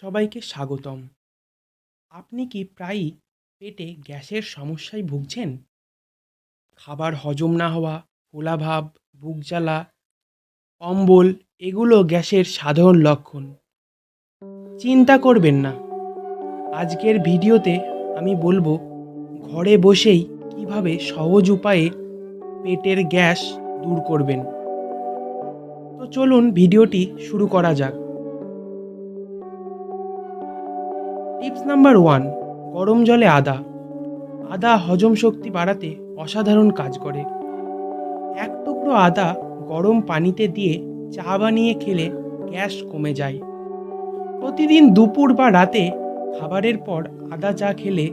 সবাইকে স্বাগতম। আপনি কি প্রায়ই পেটে গ্যাসের সমস্যায় ভুগছেন? খাবার হজম না হওয়া ফোলাভাব বুক জ্বালা, অম্বল, এগুলো গ্যাসের সাধারণ লক্ষণ। চিন্তা করবেন না। আজকের ভিডিওতে আমি বলব, ঘরে বসেই কীভাবে সহজ উপায়ে পেটের গ্যাস দূর করবেন। তো চলুন ভিডিওটি শুরু করা যাক। টিপস নাম্বার ওয়ান, গরম জলে আদা। আদা হজম শক্তি বাড়াতে অসাধারণ কাজ করে। এক টুকরো আদা গরম পানিতে দিয়ে চা বানিয়ে খেলে গ্যাস কমে যায়। প্রতিদিন দুপুর বা রাতে খাবারের পর আদা চা খেলে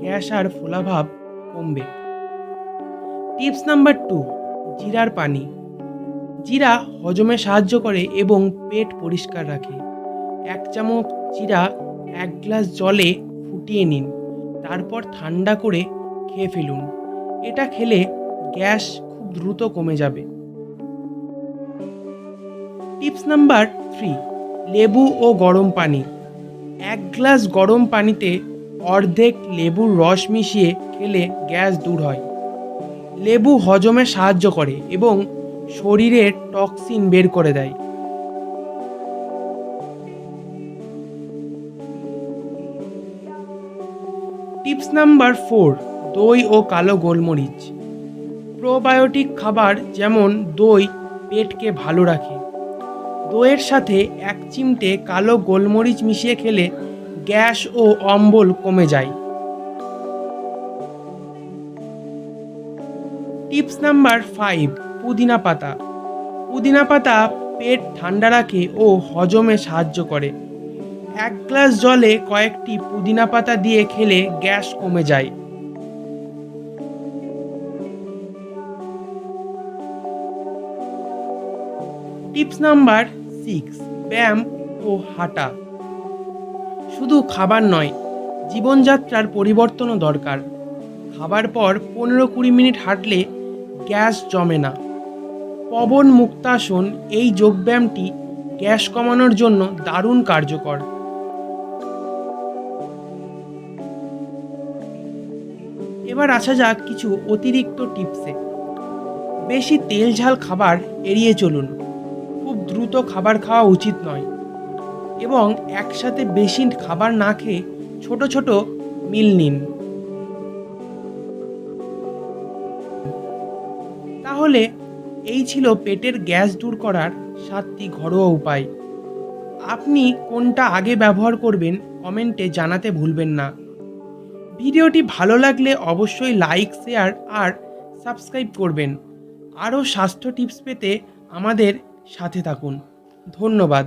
গ্যাস আর ফোলাভাব কমবে। টিপস নাম্বার টু, জিরার পানি। জিরা হজমে সাহায্য করে এবং পেট পরিষ্কার রাখে। এক চামচ জিরা এক গ্লাস জলে ফুটিয়ে নিন, তারপর ঠান্ডা করে খেয়ে ফেলুন। এটা খেলে গ্যাস খুব দ্রুত কমে যাবে। টিপস নাম্বার থ্রি, লেবু ও গরম পানি। এক গ্লাস গরম পানিতে অর্ধেক লেবুর রস মিশিয়ে খেলে গ্যাস দূর হয়। লেবু হজমে সাহায্য করে এবং শরীরের টক্সিন বের করে দেয়। টিপস নাম্বার ফোর, দই ও কালো গোলমরিচ। প্রোবায়োটিক খাবার যেমন দই পেটকে ভালো রাখে। দইয়ের সাথে এক চিমটে কালো গোলমরিচ মিশিয়ে খেলে গ্যাস ও অম্বল কমে যায়। টিপস নাম্বার ফাইভ, পুদিনা পাতা। পুদিনা পাতা পেট ঠান্ডা রাখে ও হজমে সাহায্য করে। এক গ্লাস জলে কয়েকটি পুদিনা পাতা দিয়ে খেলে গ্যাস কমে যায়। টিপস নাম্বার সিক্স, ব্যায়াম ও হাঁটা। শুধু খাবার নয়, জীবনযাত্রার পরিবর্তনও দরকার। খাবার পর পনেরো কুড়ি মিনিট হাঁটলে গ্যাস জমে না। পবন মুক্তাসন এই যোগব্যায়ামটি গ্যাস কমানোর জন্য দারুণ কার্যকর। এবার আসা যাক কিছু অতিরিক্ত টিপসে। বেশি তেল ঝাল খাবার এড়িয়ে চলুন। খুব দ্রুত খাবার খাওয়া উচিত নয়। এবং একসাথে বেশি খাবার না খেয়ে ছোট ছোট মিল নিন। তাহলে এই ছিল পেটের গ্যাস দূর করার সাতটি ঘরোয়া উপায়। আপনি কোনটা আগে ব্যবহার করবেন কমেন্টে জানাতে ভুলবেন না। ভিডিওটি ভালো লাগলে অবশ্যই লাইক, শেয়ার আর সাবস্ক্রাইব করবেন। আরও স্বাস্থ্য টিপস পেতে আমাদের সাথে থাকুন। ধন্যবাদ।